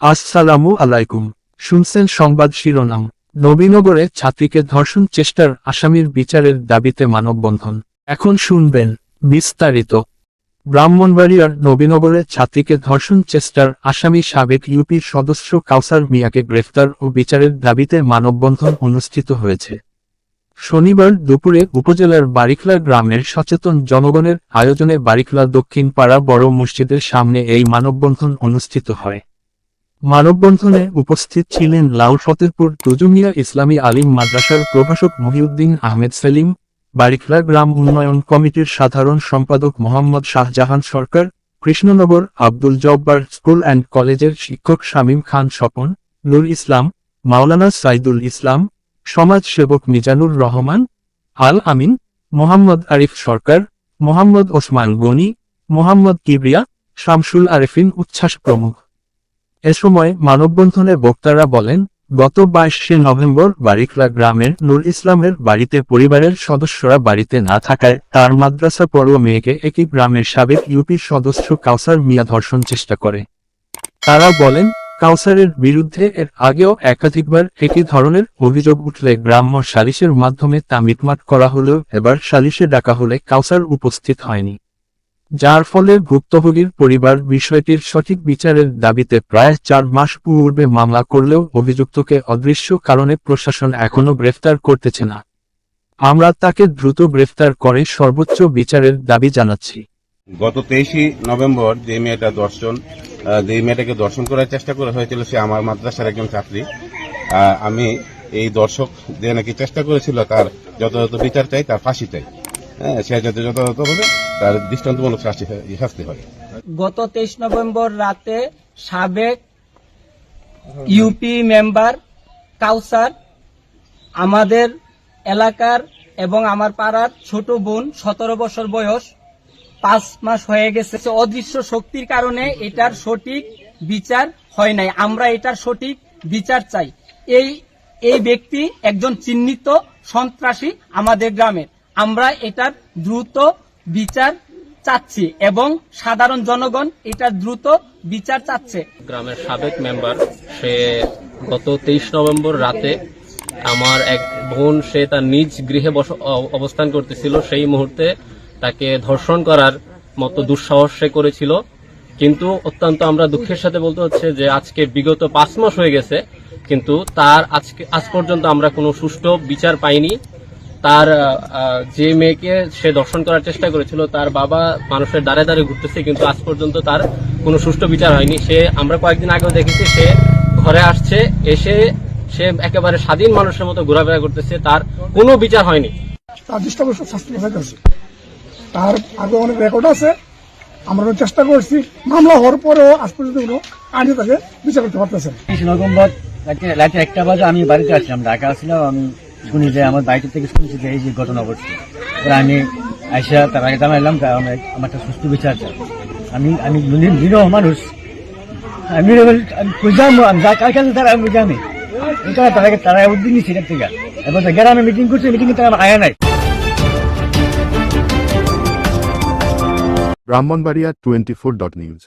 আসসালামু আলাইকুম। শুনছেন সংবাদ শিরোনাম। নবীনগরে ছাত্রীকে ধর্ষণ চেষ্টার আসামির বিচারের দাবিতে মানববন্ধন। এখন শুনবেন বিস্তারিত। ব্রাহ্মণবাড়িয়ার নবীনগরে ছাত্রীকে ধর্ষণ চেষ্টার আসামি সাবেক ইউপির সদস্য কাউসার মিয়াকে গ্রেফতার ও বিচারের দাবিতে মানববন্ধন অনুষ্ঠিত হয়েছে। শনিবার দুপুরে উপজেলার বারিকলা গ্রামের সচেতন জনগণের আয়োজনে বারিকলা দক্ষিণ পাড়া বড় মসজিদের সামনে এই মানববন্ধন অনুষ্ঠিত হয়। মানববন্ধনে উপস্থিত ছিলেন লাউ ফতেরপুর তুজুমিয়া ইসলামী আলিম মাদ্রাসার প্রভাষক মহিউদ্দিন আহমেদ সেলিম বারিকলা গ্রাম উন্নয়ন কমিটির সাধারণ সম্পাদক মোহাম্মদ শাহজাহান সরকার, কৃষ্ণনগর আব্দুল জব্বার স্কুল অ্যান্ড কলেজের শিক্ষক শামীম খান স্বপন, নুর ইসলাম, মাওলানা সাইদুল ইসলাম, সমাজ সেবক মিজানুর রহমান, আল আমিন, মোহাম্মদ আরিফ সরকার, মোহাম্মদ ওসমান গনি, মোহাম্মদ কিবরিয়া, শামসুল আরেফিন উচ্ছ্বাস প্রমুখ। এ সময় মানববন্ধনে বক্তারা বলেন, গত বাইশে নভেম্বর বারিকলা গ্রামের নুর ইসলামের বাড়িতে পরিবারের সদস্যরা বাড়িতে না থাকায় তার মাদ্রাসা পড়ুয়া মেয়েকে একই গ্রামের সাবেক ইউপির সদস্য কাউসার মিয়া ধর্ষণ চেষ্টা করে। তারা বলেন, কাউসারের বিরুদ্ধে এর আগেও একাধিকবার একই ধরনের অভিযোগ উঠলে গ্রাম্য সালিশের মাধ্যমে তা মিটমাট করা হলেও এবার সালিশে ডাকা হলে কাউসার উপস্থিত হয়নি। যার ফলে ভুক্তভোগীর পরিবার বিষয়টির সঠিক বিচারের দাবিতে প্রায় চার মাস পূর্বে মামলা করলেও অভিযুক্তকে অদৃশ্য কারণে প্রশাসন এখনও গ্রেফতার করতেছে না। আমরা তাকে দ্রুত গ্রেফতার করে সর্বোচ্চ বিচারের দাবি জানাচ্ছি। গত তেইশে নভেম্বর যে মেয়েটা দর্শন যে মেয়েটাকে দর্শন করার চেষ্টা করা হয়েছিল, সে আমার মাদ্রাসার একজন ছাত্রী। আমি এই দর্শক যে নাকি চেষ্টা করেছিল তার যথাযথ বিচার চাই, তার ফাঁসি চাই। হ্যাঁ সে যাতে যথাযথ হবে তার দৃষ্টান্তমূলক শাস্তি হয়- শাস্তি হয়। গত তেইশ নভেম্বর রাতে সাবেক ইউপি মেম্বার কাউসার, আমাদের এলাকার এবং আমার পাড়ার ছোট বোন সতেরো বছর বয়স, পাঁচ মাস হয়ে গেছে। অদৃশ্য শক্তির কারণে এটার সঠিক বিচার হয় নাই। আমরা এটার সঠিক বিচার চাই। এই এই ব্যক্তি একজন চিহ্নিত সন্ত্রাসী আমাদের গ্রামের আমরা এটার দ্রুত বিচার চাচ্ছি এবং সাধারণ জনগণ এটা দ্রুত বিচার চাচ্ছে। গ্রামের সাবেক মেম্বার, সে গত তেইশ নভেম্বর রাতে আমার এক বোন, সে তার নিজ গৃহে বস- অবস্থান করতেছিল। সেই মুহূর্তে তাকে ধর্ষণ করার মতো দুঃসাহস সে করেছিল। কিন্তু অত্যন্ত আমরা দুঃখের সাথে বলতে হচ্ছে যে, আজকে বিগত পাঁচ মাস হয়ে গেছে, কিন্তু তার আজকে আজ পর্যন্ত আমরা কোনো সুষ্ঠু বিচার পাইনি। তার যে মেয়েকে সে দর্শন করার চেষ্টা করেছিল তার বাবা মানুষের দ্বারে দ্বারে ঘুরতেছে কিন্তু আজ পর্যন্ত তার কোনো সুষ্ঠু বিচার হয়নি। সে আমরা কয়েকদিন আগেও দেখেছি সে ঘরে আসছে এসে সে একেবারে স্বাধীন মানুষের মতো ঘোরাফেরা করতেছে তার কোনো বিচার হয়নি। তার দৃষ্টাবশ্য শাস্তি তার আগে অনেক রেকর্ড আছে। আমরা চেষ্টা করছি। মামলা হওয়ার পরেও আজ পর্যন্ত কোনো আইনে তাকে বিচার করতে পারতেছে না। একটা বাজে আমি বাড়িতে আসলাম ঢাকা আসলাম আমি শুনি যে আমার বাড়িতে থেকে শুনেছি যে এই যে ঘটনা ঘটছে। আমি আইসা তার আগে জানাইলাম যে আমার একটা সুস্থ বিচার আমি আমি নিরহ মানুষ। আমি আমি যা কালকে তারা আমি বুঝামি এটা তারা তারা উদ্দিন নিচ্ছে এটার থেকে। এবার তো গ্রামে মিটিং করছে মিটিং তারা আয়া নাই। Brahmanbaria twenty four dot news